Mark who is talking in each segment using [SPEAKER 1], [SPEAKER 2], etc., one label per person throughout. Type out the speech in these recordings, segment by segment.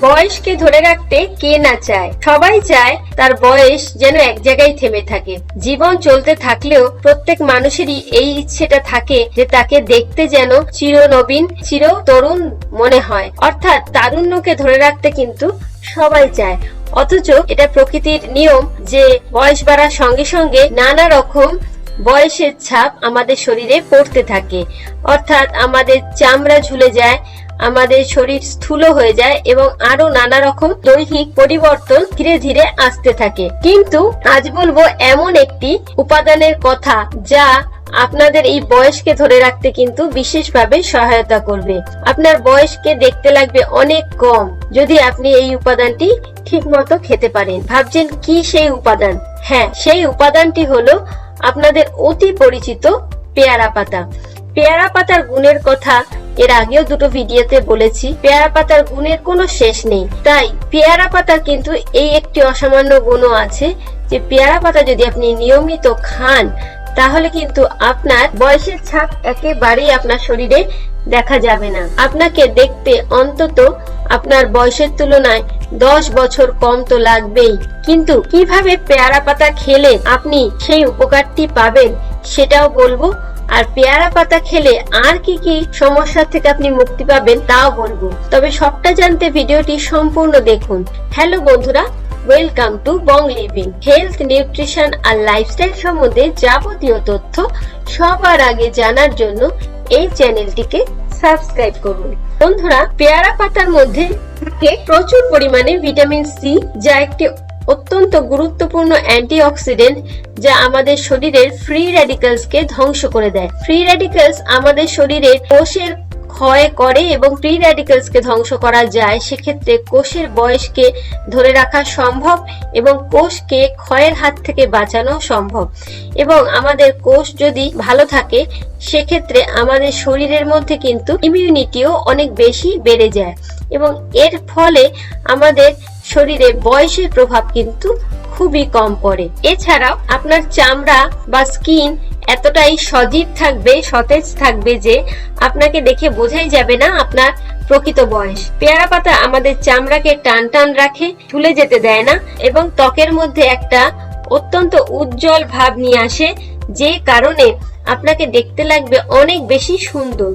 [SPEAKER 1] বয়সকে ধরে রাখতে কে না চায়? সবাই চায় তার বয়স যেন এক জায়গায় থেমে থাকে। জীবন চলতে থাকলেও প্রত্যেক মানুষেরই এই ইচ্ছেটা থাকে যে তাকে দেখতে যেন চিরনবীন চির তরুণ মনে হয়। অর্থাৎ তারুণ্যকে ধরে রাখতে কিন্তু সবাই চায়। অথচ এটা প্রকৃতির নিয়ম যে বয়স বাড়ার সঙ্গে সঙ্গে নানা রকম বয়সের ছাপ আমাদের শরীরে পড়তে থাকে। অর্থাৎ আমাদের চামড়া ঝুলে যায়, আমাদের শরীর স্থূল হয়ে যায় এবং আরও নানা রকম দৈহিক পরিবর্তন ধীরে ধীরে আসতে থাকে। কিন্তু আজ বলব এমন একটি উপাদানের কথা যা আপনাদের এই বয়সকে ধরে রাখতে কিন্তু বিশেষভাবে সহায়তা করবে। আপনার বয়সকে দেখতে লাগবে অনেক কম, যদি আপনি এই উপাদানটি ঠিক মতো খেতে পারেন। ভাবছেন কি সেই উপাদান? হ্যাঁ সেই উপাদানটি হলো আপনাদের অতি পরিচিত পেয়ারা পাতা। পেয়ারা পাতার গুণের কথা এর আগেও দুটো ভিডিওতে বলেছি, পেয়ারা পাতার গুণের কোনো শেষ নেই। তাই পেয়ারা পাতার কিন্তু এই একটি অসামান্য গুণও আছে যে, পেয়ারা পাতা যদি আপনি নিয়মিত খান, তাহলে কিন্তু আপনার বয়সের ছাপ একেবারেই আপনার শরীরে দেখা যাবে না। আপনাকে দেখতে অন্তত আপনার বয়সের তুলনায় দশ বছর কম তো লাগবেই। কিন্তু কীভাবে পেয়ারা পাতা খেলে আপনি সেই উপকারটি পাবেন সেটাও বলব। আর পেয়ারা পাতা খেলে আর কি কি সমস্যা থেকে আপনি মুক্তি পাবেন তাও বলব। তবে সবটা জানতে ভিডিওটি সম্পূর্ণ দেখুন। হ্যালো বন্ধুরা, welcome to Bong living. Health, nutrition R lifestyle সম্বন্ধে যাবতীয় তথ্য সবার আগে জানার জন্য এই চ্যানেলটিকে সাবস্ক্রাইব করুন। বন্ধুরা, পেয়ারা পাতার মধ্যে প্রচুর পরিমাণে ভিটামিন সি যা একটি অত্যন্ত গুরুত্বপূর্ণ অ্যান্টিঅক্সিডেন্ট যা আমাদের শরীরের ফ্রি রেডিকালসকে ধ্বংস করে দেয়। ফ্রি রেডিক্যালস আমাদের শরীরের কোষের ক্ষয় করে এবং ফ্রি র্যাডিক্যালসকে ধ্বংস করা যায়, সেক্ষেত্রে কোষের বয়সকে ধরে রাখা সম্ভব এবং কোষকে ক্ষয়ের হাত থেকে বাঁচানো সম্ভব। এবং আমাদের কোষ যদি ভালো থাকে, সেক্ষেত্রে আমাদের শরীরের মধ্যে কিন্তু ইমিউনিটিও অনেক বেশি বেড়ে যায়। এবং এর ফলে আমাদের শরীরে বয়সের প্রভাব কিন্তু খুবই কম পড়ে। এছাড়াও আপনার চামড়া বা স্কিন এতটাই সজীব থাকবে, সতেজ থাকবে যে আপনাকে দেখে বোঝাই যাবে না আপনার প্রকৃত বয়স। পেয়ারা পাতা আমাদের চামড়াকে টান টান রাখে ঝুলে যেতে দেয় না এবং ত্বকের মধ্যে একটা অত্যন্ত উজ্জ্বল ভাব নিয়ে আসে যে কারণে আপনাকে দেখতে লাগবে অনেক বেশি সুন্দর।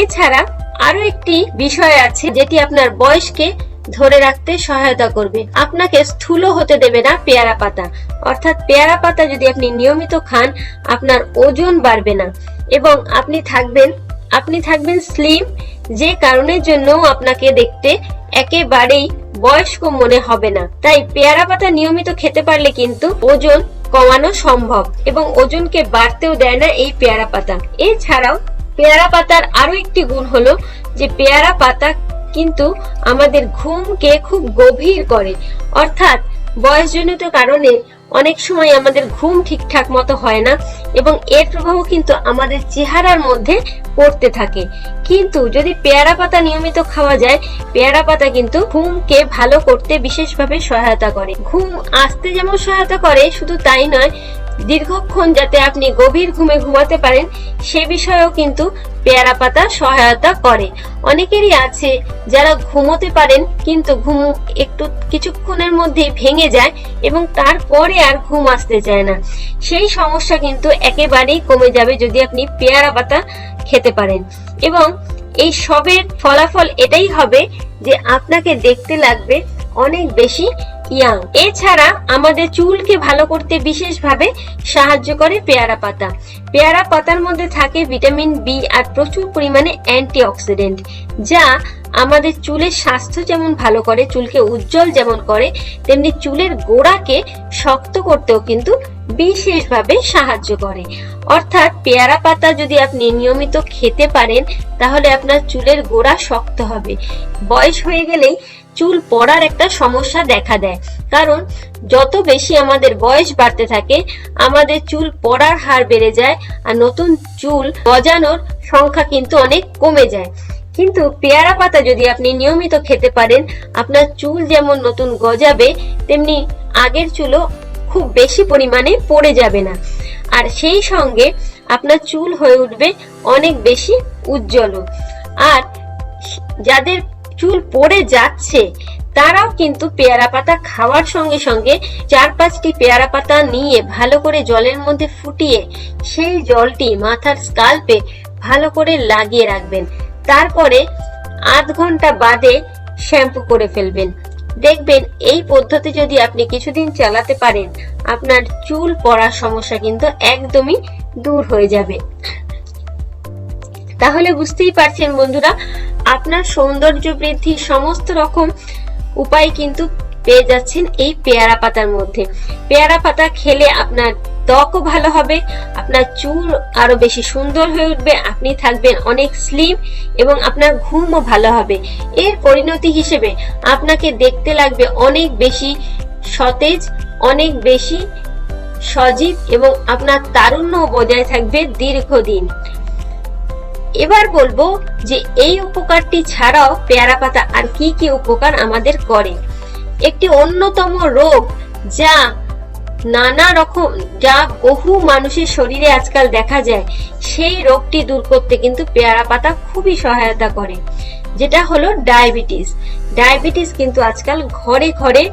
[SPEAKER 1] এছাড়া আরও একটি বিষয় আছে যেটি আপনার বয়সকে ধরে রাখতে সহায়তা করবে। আপনাকে স্থূল হতে দেবে না পেয়ারা পাতা। অর্থাৎ পেয়ারা পাতা যদি আপনি নিয়মিত খান, আপনার ওজন বাড়বে না। এবং আপনি থাকবেন আপনি থাকবেন স্লিম যে কারণের জন্য আপনাকে দেখতে একেবারেই বয়স্ক মনে হবে না। তাই পেয়ারা পাতা নিয়মিত খেতে পারলে কিন্তু ওজন কমানো সম্ভব এবং ওজনকে বাড়তেও দেয় না এই পেয়ারা পাতা। এছাড়াও পেয়ারা পাতার আরও একটি গুণ হলো যে পেয়ারা পাতা কিন্তু আমাদের ঘুমকে খুব গভীর করে। অর্থাৎ বয়সজনিত কারণে অনেক সময় আমাদের ঘুম ঠিকঠাক মতো হয় না এবং এর প্রভাবও কিন্তু আমাদের চেহারার মধ্যে পড়তে থাকে। কিন্তু যদি পেয়ারা পাতা নিয়মিত খাওয়া যায়, পেয়ারা পাতা কিন্তু ঘুমকে ভালো করতে বিশেষভাবে সহায়তা করে। ঘুম আসতে যেমন সহায়তা করে, শুধু তাই নয় দীর্ঘক্ষণ যাতে আপনি গভীর ঘুমে ঘুমাতে পারেন, সে বিষয়েও কিন্তু পেয়ারা পাতা সহায়তা করে। অনেকেরই আছে যারা ঘুমোতে পারেন, কিন্তু ঘুম একটু কিছুক্ষণের মধ্যেই ভেঙে যায় এবং তারপরে আর ঘুম আসতে চায় না। সেই সমস্যা কিন্তু একেবারেই কমে যাবে যদি আপনি পেয়ারা পাতা খেতে পারেন। এবং এই সবের ফলাফল এটাই হবে যে আপনাকে দেখতে লাগবে অনেক বেশি ইয়াং। এছাড়া আমাদের চুলকে ভালো করতে বিশেষভাবে সাহায্য করে পেয়ারা পাতা। পেয়ারা পাতার মধ্যে থাকে ভিটামিন বি আর প্রচুর পরিমাণে অ্যান্টিঅক্সিডেন্ট, যা আমাদের চুলের স্বাস্থ্য যেমন ভালো করে, চুলকে উজ্জ্বল যেমন করে, তেমনি চুলের গোড়াকে শক্ত করতেও কিন্তু বিশেষভাবে সাহায্য করে। অর্থাৎ পেয়ারা পাতা যদি আপনি নিয়মিত খেতে পারেন, তাহলে আপনার চুলের গোড়া শক্ত হবে। বয়স হয়ে গেলেই চুল পড়ার একটা সমস্যা দেখা দেয়। কারণ যত বেশি আমাদের বয়স বাড়তে থাকে, আমাদের চুল পড়ার হার বেড়ে যায় আর নতুন চুল গজানোর সংখ্যা কিন্তু অনেক কমে যায়। কিন্তু পেয়ারা পাতা যদি আপনি নিয়মিত খেতে পারেন, আপনার চুল যেমন নতুন গজাবে, তেমনি আগের চুলও খুব বেশি পরিমাণে পড়ে যাবে না। আর সেই সঙ্গে আপনার চুল হয়ে উঠবে অনেক বেশি উজ্জ্বল। আর যাদের চুল পড়ে যাচ্ছে। তারাও কিন্তু পেয়ারা পাতা খাওয়ার সঙ্গে সঙ্গে চার পাঁচটি পেয়ারা পাতা নিয়ে ভালো করে জলের মধ্যে ফুটিয়ে সেই জলটি মাথার স্কাল্পে ভালো করে লাগিয়ে রাখবেন। তারপরে আধ ঘণ্টা বাদে শ্যাম্পু করে ফেলবেন। দেখবেন এই পদ্ধতি যদি আপনি কিছুদিন চালাতে পারেন, আপনার চুল পড়ার সমস্যা কিন্তু একদমই দূর হয়ে যাবে। তাহলে বুঝতেই পারছেন বন্ধুরা আপনার সৌন্দর্য বৃদ্ধির সমস্ত রকম উপায় কিন্তু পেয়ে যাচ্ছেন এই পেয়ারা পাতার মধ্যে। পেয়ারা পাতা খেলে আপনার ত্বকও ভালো হবে, আপনার চুল আরও বেশি সুন্দর হয়ে উঠবে, আপনি থাকবেন অনেক স্লিম এবং আপনার ঘুমও ভালো হবে। এর পরিণতি হিসেবে আপনাকে দেখতে লাগবে অনেক বেশি সতেজ, অনেক বেশি সজীব এবং আপনার তারুণ্য বজায় থাকবে দীর্ঘদিন। এবার বলব যে এই উপকারটি ছাড়াও পেয়ারা পাতা আর কি কি উপকার আমাদের করে। একটি অন্যতম রোগ যা নানা রকম, যা বহু মানুষের শরীরে আজকাল দেখা যায়, সেই রোগটি দূর করতে কিন্তু পেয়ারা পাতা খুবই সহায়তা করে। যেটা হলো ডায়াবেটিস। ডায়াবেটিস কিন্তু আজকাল ঘরে ঘরে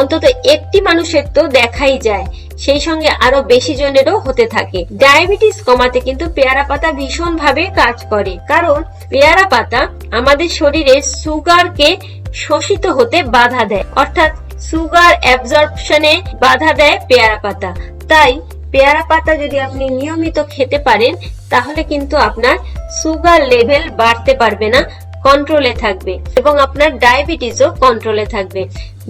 [SPEAKER 1] অন্তত একটি মানুষের তো দেখাই যায়, সেই সঙ্গে আরও বেশি জনেরও হতে থাকে। ডায়াবেটিস কমাতে কিন্তু পেয়ারা পাতা ভীষণ ভাবে কাজ করে। কারণ পেয়ারা পাতা আমাদের শরীরে সুগারকে শোষিত হতে বাধা দেয়। অর্থাৎ সুগার অ্যাবজর্পশনে বাধা দেয় পেয়ারা পাতা। তাই পেয়ারা পাতা যদি আপনি নিয়মিত খেতে পারেন, তাহলে কিন্তু আপনার সুগার লেভেল বাড়তে পারবে না। কন্ট্রোলে থাকবে এবং আপনার ডায়াবেটিসও কন্ট্রোলে থাকবে।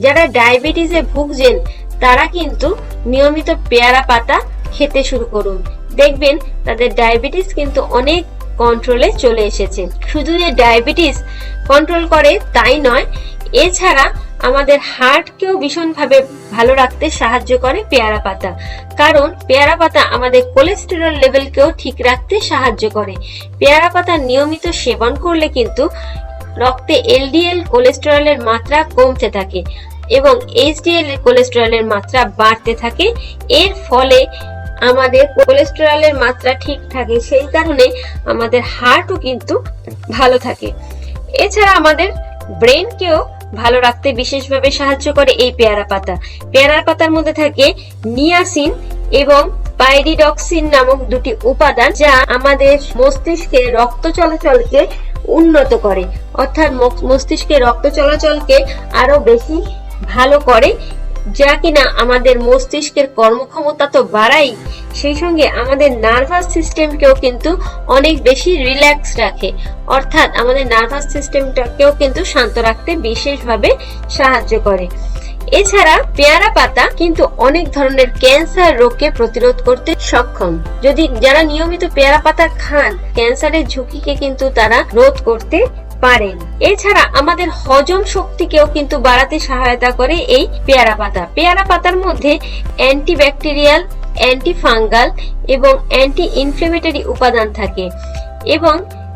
[SPEAKER 1] যারা ডায়াবেটিসে ভুগছেন, তারা কিন্তু নিয়মিত পেয়ারা পাতা খেতে শুরু করুন। দেখবেন তাদের ডায়াবেটিস কিন্তু অনেক কন্ট্রোলে চলে এসেছে। শুধু যে ডায়াবেটিস কন্ট্রোল করে তাই নয় এছাড়া আমাদের হার্টকেও ভীষণভাবে ভালো রাখতে সাহায্য করে পেয়ারা পাতা। কারণ পেয়ারা পাতা আমাদের কোলেস্টেরল লেভেলকেও ঠিক রাখতে সাহায্য করে। পেয়ারা পাতা নিয়মিত সেবন করলে কিন্তু রক্তে এলডিএল কোলেস্টেরলের মাত্রা কমতে থাকে এবং এইচডিএল কোলেস্টেরলের মাত্রা বাড়তে থাকে। এর ফলে আমাদের কোলেস্টেরলের মাত্রা ঠিক থাকে, সেই কারণে আমাদের হার্টও কিন্তু ভালো থাকে। এছাড়া আমাদের ব্রেনকেও ভালো রাখতে বিশেষভাবে সাহায্য করে এই পেয়ারা পাতা। পেয়ারা পাতার মধ্যে থাকে নিয়াসিন এবং পাইরিডক্সিন নামক দুটি উপাদান যা আমাদের মস্তিষ্কে রক্ত চলাচলকে উন্নত করে। অর্থাৎ মস্তিষ্কে রক্ত চলাচলকে আরও বেশি ভালো করে যা কিনা আমাদের মস্তিষ্কের কর্মক্ষমতা তো বাড়াই, সেই সঙ্গে আমাদের নার্ভাস সিস্টেমকেও কিন্তু অনেক বেশি রিল্যাক্স রাখে। অর্থাৎ আমাদের নার্ভাস সিস্টেমটাকেও কিন্তু শান্ত রাখতে বিশেষভাবে সাহায্য করে। এছাড়া পেয়ারা পাতা কিন্তু অনেক ধরনের ক্যান্সার রোগকে প্রতিরোধ করতে সক্ষম। যদি যারা নিয়মিত পেয়ারা পাতা খান, ক্যান্সারের ঝুঁকিকে কিন্তু তারা রোধ করতে পারেন। এছাড়া আমাদের হজম শক্তিকেও কিন্তু বাড়াতে সহায়তা করে এই পেয়ারা পাতা। পেয়ারা পাতার মধ্যে অ্যান্টিব্যাকটেরিয়াল অ্যান্টি ফাঙ্গাল এবং অ্যান্টি ইনফ্লেমেটরি উপাদান থাকে এবং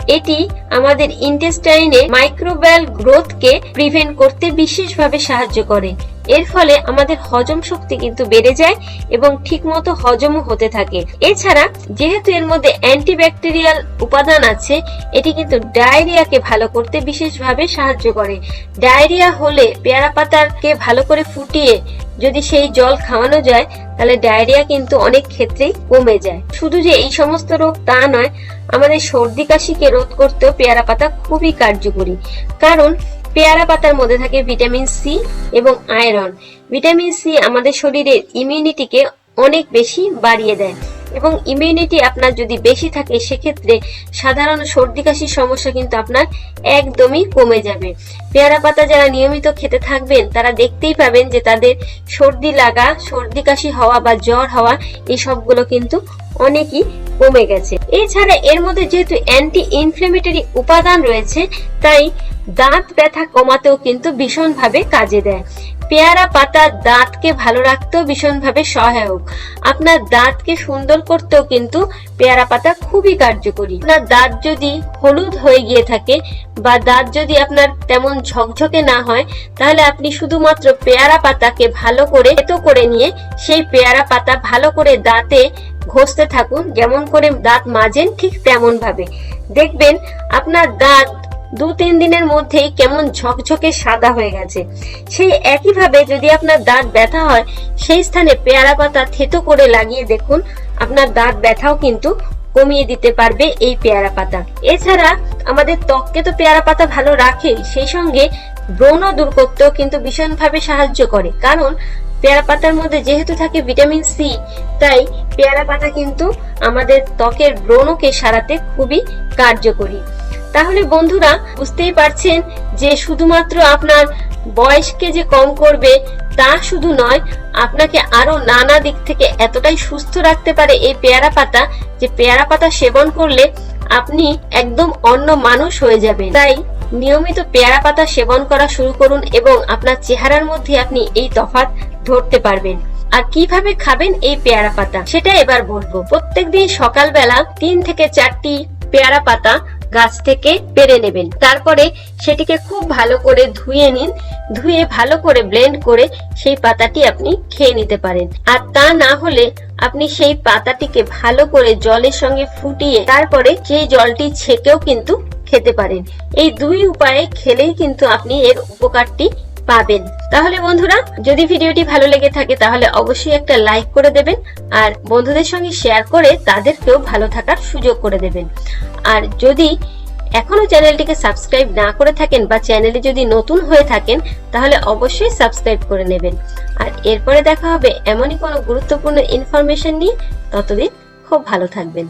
[SPEAKER 1] এটি আমাদের ইন্টেস্টাইনে মাইক্রোবায়াল গ্রোথকে প্রিভেন্ট করতে বিশেষভাবে সাহায্য করে। এর ফলে আমাদের হজম শক্তি কিন্তু বেড়ে যায় এবং ঠিকমতো হজমও হতে থাকে। এছাড়া যেহেতু এর মধ্যে অ্যান্টিব্যাকটেরিয়াল উপাদান আছে, এটি কিন্তু ডায়রিয়াকে ভালো করতে বিশেষভাবে সাহায্য করে। ডায়রিয়া হলে পেয়ারা পাতাকে ভালো করে ফুটিয়ে যদি সেই জল খাওয়ানো যায়, তাহলে ডায়রিয়া কিন্তু অনেক ক্ষেত্রেই কমে যায়। শুধু যে এই সমস্ত রোগ তা নয়, আমাদের সর্দি কাশিকে রোধ করতেও পেয়ারা পাতা খুবই কার্যকরী। কারণ পেয়ারা পাতার মধ্যে থাকে ভিটামিন সি এবং আয়রন। ভিটামিন সি আমাদের শরীরের ইমিউনিটিকে অনেক বেশি বাড়িয়ে দেয় এবং ইমিউনিটি আপনার যদি বেশি থাকে, সেক্ষেত্রে সাধারণ সর্দি কাশির সমস্যা কিন্তু আপনার একদমই কমে যাবে। পেয়ারা পাতা যারা নিয়মিত খেতে থাকবেন, তারা দেখতেই পাবেন যে তাদের সর্দি লাগা, সর্দি কাশি হওয়া বা জ্বর হওয়া, এই সবগুলো কিন্তু অনেকই কমে গেছে। এছাড়া এর মধ্যে যেহেতু অ্যান্টি ইনফ্লেমেটরি উপাদান রয়েছে, তাই দাঁত ব্যথা কমাতেও কিন্তু ভীষণভাবে কাজে দেয়। পেয়ারা পাতা দাঁতকে ভালো রাখতেও ভীষণভাবে সহায়ক। আপনার দাঁতকে সুন্দর করতেও কিন্তু পেয়ারা পাতা খুবই কার্যকরী। আপনার দাঁত যদি হলুদ হয়ে গিয়ে থাকে বা দাঁত যদি আপনার তেমন ঝকঝকে না হয়, তাহলে আপনি শুধুমাত্র পেয়ারা পাতাকে ভালো করে এতো করে নিয়ে সেই পেয়ারা পাতা ভালো করে দাঁতে ঘষতে থাকুন, যেমন করে দাঁত মাজেন ঠিক তেমন ভাবে দেখবেন আপনার দাঁত দু তিন দিনের মধ্যেই কেমন ঝকঝকে সাদা হয়ে গেছে। সেই একইভাবে যদি আপনার দাঁত ব্যথা হয়, সেই স্থানে পেয়ারা পাতা থেতো করে লাগিয়ে দেখুন, আপনার দাঁত ব্যথাও কিন্তু কমিয়ে দিতে পারবে এই পেয়ারা পাতা। এছাড়া আমাদের ত্বককে তো পেয়ারা পাতা ভালো রাখেই, সেই সঙ্গে ব্রণ দূর করতেও কিন্তু ভীষণভাবে সাহায্য করে। কারণ পেয়ারা পাতার মধ্যে যেহেতু থাকে ভিটামিন সি তাই পেয়ারা পাতা কিন্তু আমাদের ত্বকের ব্রণকে সারাতে খুবই কার্যকরী। তাহলে বন্ধুরা, বুঝতেই পারছেন যে শুধুমাত্র আপনার বয়সকে যে কম করবে, তা শুধু নয়, আপনাকে আরও নানা দিক থেকে এতটাই সুস্থ রাখতে পারে এই পেয়ারা পাতা যে পেয়ারা পাতা সেবন করলে আপনি একদম অন্য মানুষ হয়ে যাবেন। তাই নিয়মিত পেয়ারা পাতা সেবন করা শুরু করুন এবং আপনার চেহারার মধ্যে আপনি এই তফাৎ ধরতে পারবেন। আর কীভাবে খাবেন এই পেয়ারা পাতা, সেটা এবার বলব। প্রত্যেকদিন সকালবেলা তিন থেকে চারটি পেয়ারা পাতা গাছ থেকে পেরে নেবেন। তারপরে সেটিকে খুব ভালো করে ধুয়ে নিন। ধুয়ে ভালো করে ব্লেন্ড করে সেই পাতাটি আপনি খেয়ে নিতে পারেন। আর তা না হলে আপনি সেই পাতাটিকে ভালো করে জলের সঙ্গে ফুটিয়ে তারপরে সেই জলটি ছেঁকেও কিন্তু খেতে পারেন। এই দুই উপায়ে খেলেই কিন্তু আপনি এর উপকারটি পাবেন। তাহলে বন্ধুরা, যদি ভিডিওটি ভালো লেগে থাকে তাহলে অবশ্যই একটা লাইক করে দেবেন আর বন্ধুদের সঙ্গে শেয়ার করে তাদেরকেও ভালো থাকার সুযোগ করে দেবেন। আর যদি এখনও চ্যানেলটিকে সাবস্ক্রাইব না করে থাকেন বা চ্যানেলে যদি নতুন হয়ে থাকেন, তাহলে অবশ্যই সাবস্ক্রাইব করে নেবেন। আর এরপরে দেখা হবে এমনই কোনো গুরুত্বপূর্ণ ইনফরমেশন নিয়ে। ততদিন খুব ভালো থাকবেন।